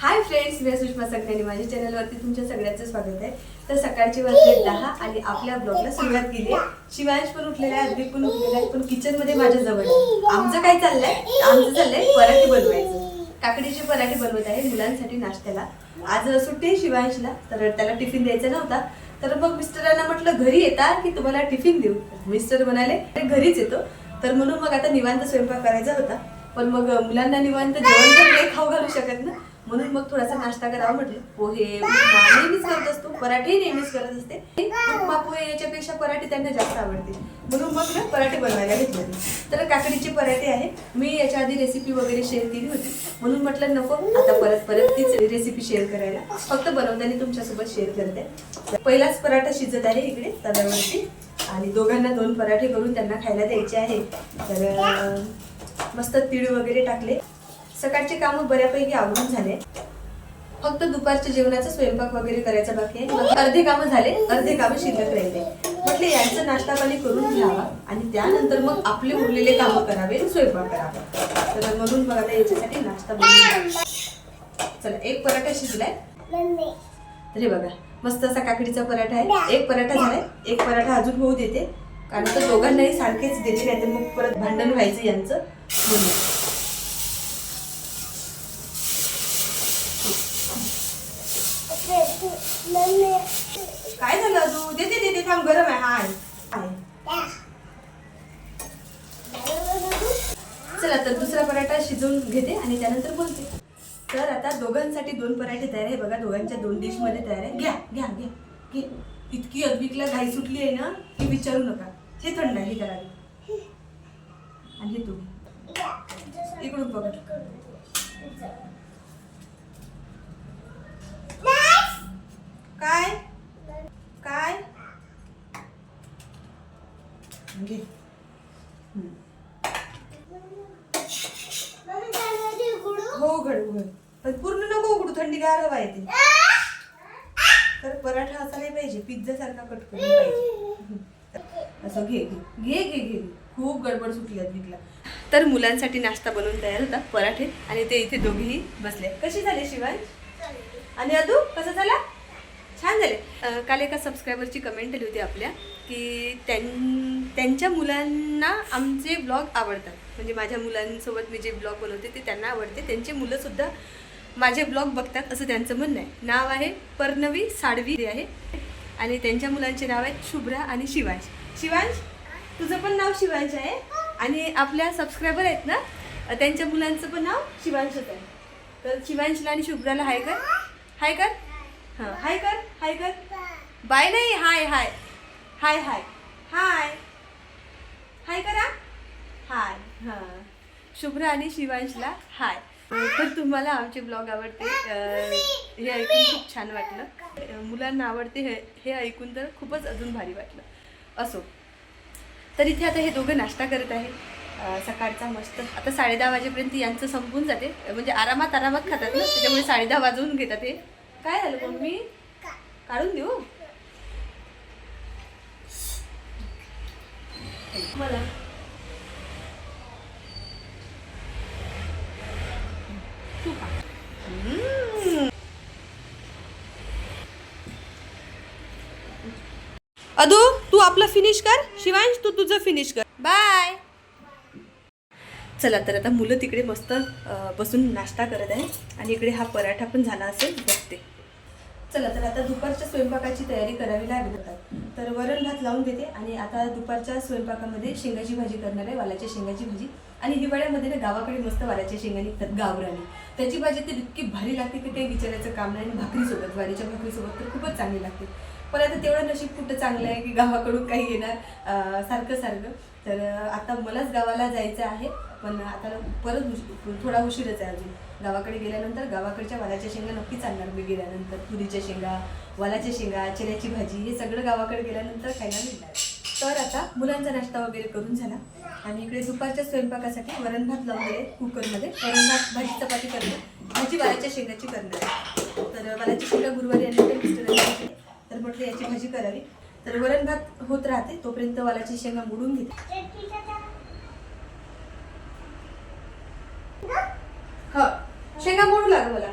Hi friends मी सुषमा सगळ्यांनी माझ्या चॅनलवरती तुमच्या सगळ्यांचं स्वागत आहे. तर सकाळची वाजले दहा आणि आपल्या ब्लॉगला सुरुवात केली आहे. शिवांश पण उठलेला आहे अद्विक पण उठलेला आहे पण किचनमध्ये माझ्या जवळ आहे. आमचं काय चाललंय? आमचं चाललंय पराठे बनवायचं. काकडीचे पराठे बनवत आहे मुलांसाठी नाश्त्याला. आज सुट्टी आहे शिवांशला तर त्याला टिफिन द्यायचा नव्हता. तर मग मिस्टरांना म्हटलं घरी येता की तुम्हाला टिफिन देऊ? मिस्टर म्हणाले "ते घरीच येतो. तर म्हणून मग आता निवांत स्वयंपाक करायचा होता. पण मग मुलांना निवांत जेवण तर नाही खाऊ घालू शकत ना. म्हणून मग थोडासा नाश्ता करावा म्हटलं. पोहे नेहमीच करत असतो पराठे नेहमीच करत असते. उपमा पोहे याच्यापेक्षा पराठे त्यांना जास्त आवडते. म्हणून मग मी पराठे बनवायला घेतले. तर काकडीचे पराठे आहे मी याच्या आधी रेसिपी वगैरे शेअर केली होती. म्हणून म्हटलं नको आता परत परत तीच रेसिपी शेअर करायला. फक्त बनवताना तुमच्यासोबत शेअर करते. पहिलाच पराठा शिजत आहे इकडे तव्यावरती. आणि दोघांना दोन पराठे करून त्यांना खायला द्यायचे आहे. तर मस्त तीळ वगैरे टाकले. सकाळचे कामं बऱ्यापैकी आवरून झाले. फक्त दुपारच्या जेवणाचा स्वयंपाक वगैरे करायचा बाकी आहे. मग अर्धे कामं झाले अर्धे कामं शिल्लक राहिले. म्हटले यांचं नाश्ता पाणी करून घ्यावा आणि त्यानंतर मग आपले उरलेले कामं करावे स्वयंपाक करावा. तर म्हणून मग आता याच्यासाठी नाश्ता बनवून चला एक पराठा शिजलाय. तर हे बघा मस्त असा काकडीचा पराठा आहे. एक पराठा झालाय. एक पराठा अजून होऊ देते. कारण तर दोघांनाही सारखेच देते नाही तर मग परत भांडण व्हायचं यांचं. म्हणून. काय झालं अजून? देते देते थांब गरम आहे. हाय. हाय चला तर दुसरा पराठा शिजवून घेते आणि त्यानंतर बोलते. तर आता दोघांसाठी दोन पराठे तयार आहे. बघा दोघांच्या दोन डिशमध्ये तयार आहे. घ्या घ्या घ्या. घे. इतकी अद्विकला घाई सुटली आहे ना की विचारू नका. हे थंड आहे हे करावी आणि हे तू इकडून पकड. काय? काय? घे. हो उघड उघड पण पूर्ण नको उघडू थंडी गार हवा येते. तर पराठा असा नाही पाहिजे पिझ्झा सारखा कट करून पाहिजे. असं घे घे. घे घे घे. खूप गडबड सुटली अद्विकला तर मुलांसाठी नाश्ता बनवून तयार होता पराठे आणि ते इथे दोघेही बसले. कशी झाले शिवाय? आणि अदू कसं झाला? छान झाले. काल एका सबस्क्रायबरची कमेंट आली होती आपल्या की त्यां त्यांच्या मुलांना आमचे ब्लॉग आवडतात. म्हणजे माझ्या मुलांसोबत मी जे ब्लॉग बनवते ते त्यांना आवडते. त्यांचे मुलंसुद्धा माझे ब्लॉग बघतात असं त्यांचं म्हणणं आहे. नाव आहे पर्णवी साडवी हे आहे. आणि त्यांच्या मुलांचे नाव आहेत शुभ्रा आणि शिवांश. शिवांश तुझं पण नाव शिवांश आहे. आणि आपल्या सबस्क्रायबर आहेत ना त्यांच्या मुलांचं पण नाव शिवांशच आहे तर शिवांशला आणि शुभ्राला हाय कर. हाय कर. हां हाय कर हाय कर. बाय नाही हाय हाय. हाय हाय. हाय. हाय करा. हाय हां. शुभ्रा आणि शिवांशला हाय. तर तुम्हाला आमचे ब्लॉग आवडते हे ऐकून खूप छान वाटलं. मुलांना आवडते हे हे ऐकून तर खूपच अजून भारी वाटलं. असो. तर इथे आता हे दोघं नाश्ता करत आहे सकाळचा मस्त. आता साडे दहा वाजेपर्यंत यांचं संपून जाते. म्हणजे आरामात आरामात खातात ना. त्याच्यामुळे साडे दहा वाजवून घेतात हे. काय झालं मम्मी? काढून देऊ? मला. तू. अदू तू आपलं फिनिश कर. शिवांश तू तुझं फिनिश कर. बाय चला तर आता मुलं तिकडे मस्त बसून नाश्ता करत आहे आणि इकडे हा पराठा पण झाला असेल बघते. चला तर आता दुपारच्या स्वयंपाकाची तयारी करावी लागत तर वरण भात लावून देते आणि आता दुपारच्या स्वयंपाकामध्ये शेंगाची भाजी करणार आहे वालाच्या शेंगाची भाजी. आणि हिवाळ्यामध्ये ना गावाकडे मस्त वालाच्या शेंगा निघतात गावराने. त्याची भाजी तर इतकी भारी लागते की काही विचारायचं काम नाही आणि भाकरीसोबत वारीच्या भाकरीसोबत तर खूपच चांगली लागते. पण आता तेवढं नशीब कुठं चांगलं आहे की गावाकडून काही येणार सारखं सारखं. तर आता मलाच गावाला जायचं आहे. पण आता परत थोडा उशीरच आहे अजून. गावाकडे गेल्यानंतर गावाकडच्या वालाच्या शेंगा नक्कीच आणणार मी गेल्यानंतर. तुरीच्या शेंगा वालाच्या शेंगा चण्याची भाजी हे सगळं गावाकडे गेल्यानंतर खायला मिळणार तर आता मुलांचा नाश्ता वगैरे करून झाला. आणि इकडे दुपारच्या स्वयंपाकासाठी वरण भात लावलेले कुकरमध्ये. वरण भात भाजी चपाती करणार. भाजी वालाच्या शेंगाची करणार तर वालाची शेंगा गुरुवारी आणि तर म्हटलं याची भाजी करावी. तर वरण भात होत राहते तोपर्यंत वालाची शेंगा मोडून घेते हो शेंगा मोडू लाग मला.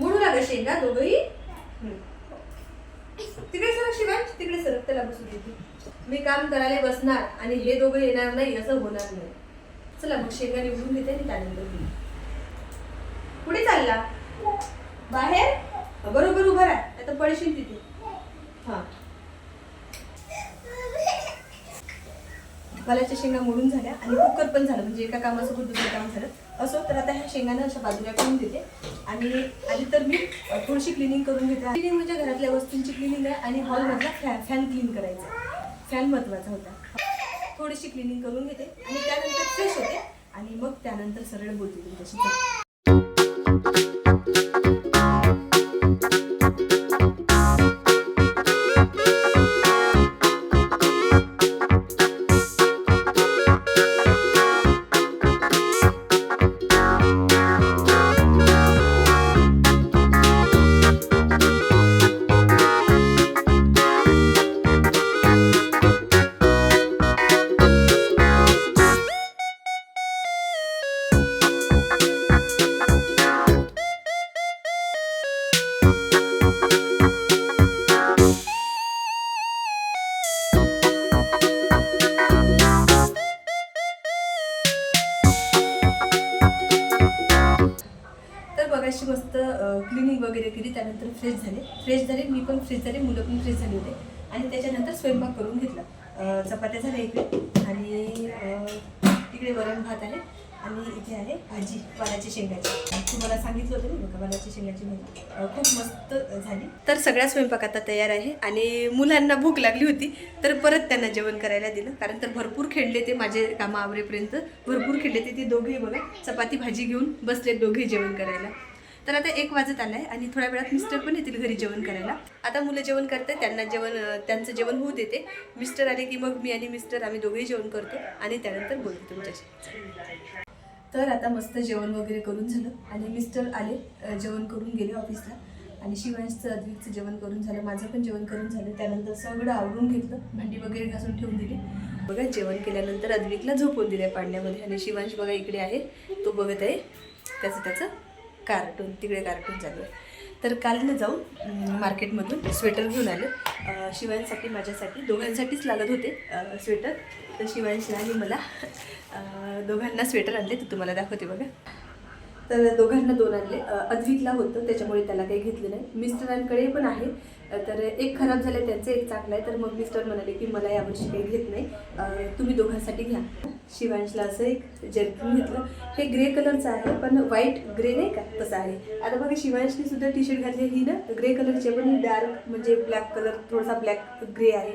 मोडू लाग शेंगा दोघही. तिकडे सरक शिवाय तिकडे सरक त्याला बसू देते मी काम करायला बसणार आणि हे दोघं येणार नाही असं होणार नाही. चला मग शेंगा निवडून घेते आणि त्यानंतर घेईन. कुठे चालला? बाहेर? बरोबर उभा राहा. आता पडशील तिथे. हा. वालाच्या शेंगा मोडून झाल्या आणि कुकर पण झालं म्हणजे एका कामासोबत दुसरं काम झालं. असो तर आता ह्या शेंगांना अशा बाजूला करून देते. आणि आधी तर मी थोडीशी क्लिनिंग करून घेते. क्लिनिंग म्हणजे घरातल्या वस्तूंची क्लिनिंग आहे आणि हॉलमधला फॅन फॅन क्लीन करायचा. फॅन महत्त्वाचा होता. थोडीशी क्लिनिंग करून घेते आणि त्यानंतर फ्रेश होते. आणि मग त्यानंतर सरळ बोलते तुमच्याशी. फ्रेश झाले. फ्रेश झाले मी पण फ्रेश झाले मुलं पण फ्रेश झाले होते. आणि त्याच्यानंतर स्वयंपाक करून घेतला. चपात्या झाल्या इकडे. आणि तिकडे वरण भात आहे आणि इथे आहे भाजी वालाची शेंगाची. तुम्हाला सांगितलं होतं ना वालाची शेंगाची भाजी. खूप मस्त झाली. तर सगळा स्वयंपाक आता तयार आहे. आणि मुलांना भूक लागली होती तर परत त्यांना जेवण करायला दिलं. कारण तर भरपूर खेळले ते माझे कामा आवरेपर्यंत. भरपूर खेळले ते ते दोघेही बघा. चपाती भाजी घेऊन बसले दोघे जेवण करायला. तर आता एक वाजत आलाय आणि थोड्या वेळात मिस्टर पण येतील घरी जेवण करायला. आता मुलं जेवण करते त्यांना जेवण त्यांचं जेवण होऊ देते. मिस्टर आले की मग मी आणि मिस्टर आम्ही दोघेही जेवण करतो आणि त्यानंतर बोलतो तुमच्याशी. तर आता मस्त जेवण वगैरे करून झालं आणि मिस्टर आले जेवण करून गेले ऑफिसला. आणि शिवांशचं अद्विकचं जेवण करून झालं माझं पण जेवण करून झालं. त्यानंतर सगळं आवरून घेतलं भांडी वगैरे घासून ठेवून दिली. बघा जेवण केल्यानंतर अद्विकला झोपून दिले पाडण्यामध्ये आणि शिवांश बघा इकडे आहे तो बघत आहे. त्याचं त्याचं कार्टून तिकडे कार्टून चालू आहे. तर काल ना जाऊन मार्केटमधून स्वेटर घेऊन आले. शिवायांसाठी शिवांसाठी माझ्यासाठी दोघांसाठीच लागत होते स्वेटर. तर शिवांशला आणि मला दोघांना स्वेटर आणले तर तुम्हाला दाखवते बघा. तर दोघांना दोन आणले. अ, अद्विकला होतं त्याच्यामुळे त्याला काही घेतलं नाही. मिस्टरांकडे पण आहे. तर एक खराब झालं त्यांचं एक चांगलं आहे. तर मग मिस्टर म्हणाले की मला यावर्षी काही घेत नाही. तुम्ही दोघांसाठी घ्या. शिवांशला असं एक जर्किन घेतलं. हे ग्रे कलरचं आहे पण व्हाईट ग्रे नाही का? तसं आहे. आता बघा शिवांशने सुद्धा टी शर्ट घातली ही ना ग्रे कलरचे पण डार्क म्हणजे ब्लॅक कलर थोडासा ब्लॅक ग्रे आहे.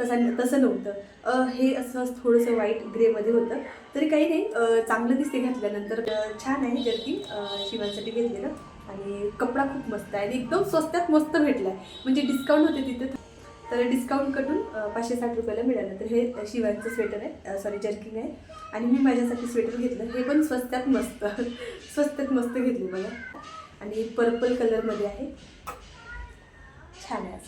तसं तसं नव्हतं. हे असं थोडंसं व्हाईट ग्रेमध्ये होतं. तरी काही नाही चांगलं दिसते घातल्यानंतर. छान आहे जर्किन शिवांसाठी घेतलेलं. आणि कपडा खूप मस्त आहे आणि एकदम स्वस्तात मस्त भेटला आहे म्हणजे डिस्काउंट होते तिथे. तर डिस्काउंट कटून पाचशे साठ रुपयाला मिळालं. तर हे शिवांचं स्वेटर आहे. सॉरी जर्किंग आहे. आणि मी माझ्यासाठी स्वेटर घेतलं. हे पण स्वस्तात मस्त. स्वस्तात मस्त घेतले मला. आणि पर्पल कलरमध्ये आहे. छान आहे.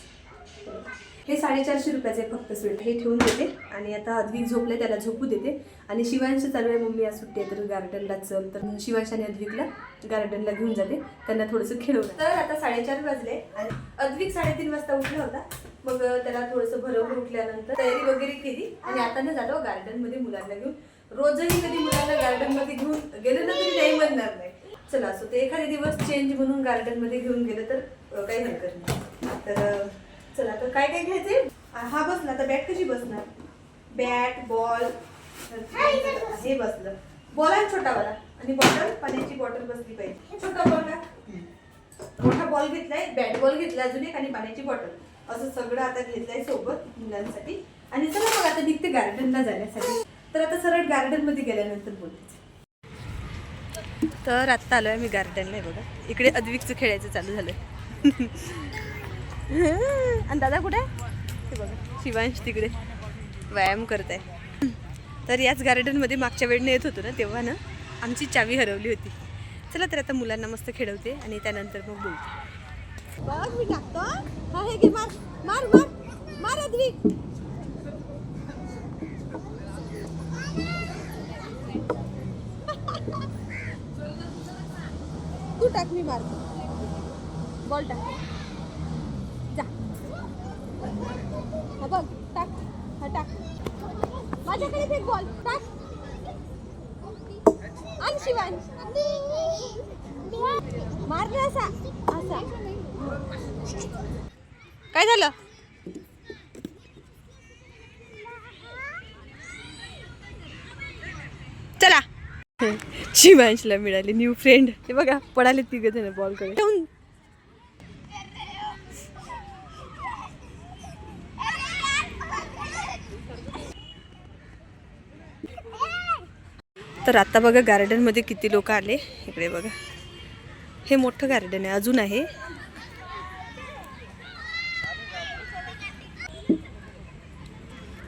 हे साडेचारशे रुपयाचं आहे फक्त स्वेटर हे ठेवून देते. आणि आता अद्विक झोपले त्याला झोपू देते. आणि शिवांश चालू आहे मम्मी आज सुट्टी आहे तर गार्डनला चल. तर शिवांश आणि अद्विकला गार्डनला घेऊन जाते. त्यांना थोडंसं खेळवलं तर आता साडेचार वाजले आणि अद्विक साडेतीन वाजता उठला होता. मग त्याला थोडंसं भरवून उठल्यानंतर तयारी वगैरे केली. आणि आता ना झालो हो, गार्डनमध्ये मुलांना घेऊन. रोजही कधी मुलांना गार्डनमध्ये घेऊन गेलं ना तरी नाही म्हणणार नाही. चला असो ते एखादे दिवस चेंज म्हणून गार्डनमध्ये घेऊन गेलं तर काही हरकत नाही. तर चला तर काय काय घ्यायचंय? आ, हा बसला तर बॅट कशी बसणार? बॅट बॉल हे बसलं. बॉल आहे छोटावाला? आणि बॉटल पाण्याची बॉटल बसली पाहिजे. छोटा बॉल का? मोठा बॉल घेतलाय बॅट बॉल घेतलाय अजून एक आणि पाण्याची बॉटल असं सगळं आता घेतलंय सोबत मुलांसाठी. आणि चला मग आता निघते गार्डनला जाण्यासाठी. तर आता सरळ गार्डनमध्ये गेल्यानंतर बोलते. तर आत्ता आलोय मी गार्डनला बघा. इकडे अद्विकचं खेळायचं चालू झालंय. आणि दादा कुठे? ते बघा शिवांश तिकडे व्यायाम करत आहे तर याच गार्डनमध्ये मागच्या वेळेने येत होतो ना तेव्हा ना आमची चावी हरवली होती. चला तर आता मुलांना मस्त खेळवते आणि त्यानंतर मग बोलते. बघ मी टाकतो हा. हे घे मार मार मार मार अद्विक. तू टाक मी मार बॉल टाक जा हा बघ टाक हा टाक माझ्याकडे फेक बॉल टाक आण शिवांश मारलं असा असा काय झालं चला शिवांशला मिळाली न्यू फ्रेंड ते बघा पडाले तिघ जण बॉल करून तर आता बघा गार्डनमध्ये किती लोक आले. इकडे बघा. हे मोठं गार्डन आहे अजून आहे.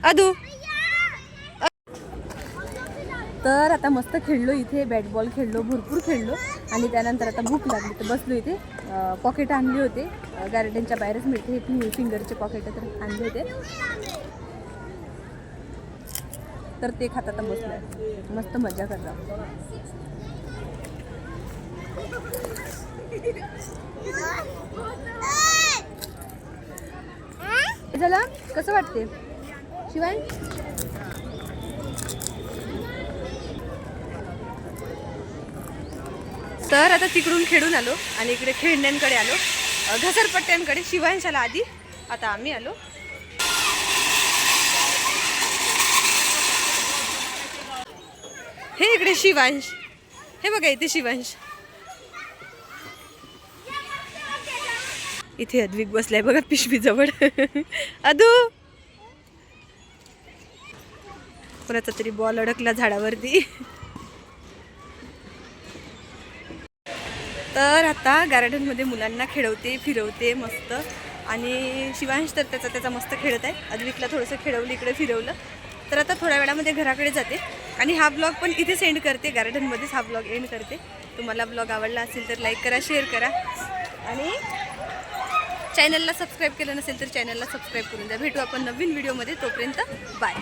अदू. तर आता मस्त खेळलो इथे बॅट बॉल खेळलो भरपूर खेळलो. आणि त्यानंतर आता भूक लागली तर बसलो इथे. पॉकेट आणले होते. गार्डनच्या बाहेरच मिळते. हे फिंगरचे पॉकेट तर आणले होते. तर ते खातात तर बसलो मस्त मजा करतात. झालं? कसं वाटते? शिवाय? तर आता तिकडून खेळून आलो आणि इकडे खेळण्यांकडे आलो. घसरपट्ट्यांकडे. शिवांशाला आधी. आता आम्ही आलो. शिवांश. हे बघा इथे शिवांश. इथे अद्विक बसलाय बघा पिशवी जवळ अदू! कोणाचा तरी बॉल अडकला झाडावरती. तर आता गार्डनमध्ये मुलांना खेळवते फिरवते मस्त. आणि शिवांश तर त्याचा त्याचा मस्त खेळत आहे. अद्विकला थोडंसं खेळवलं इकडे फिरवलं. तर आता थोड्या वेळामध्ये घराकडे जाते. आणि हा ब्लॉग पण इथे सेंड करते. गार्डनमध्येच हा ब्लॉग एंड करते. तुम्हाला ब्लॉग आवडला असेल तर लाईक करा शेअर करा. आणि चॅनलला सबस्क्राईब केलं नसेल तर चॅनलला सबस्क्राईब करून द्या. भेटू आपण नवीन व्हिडिओमध्ये तोपर्यंत बाय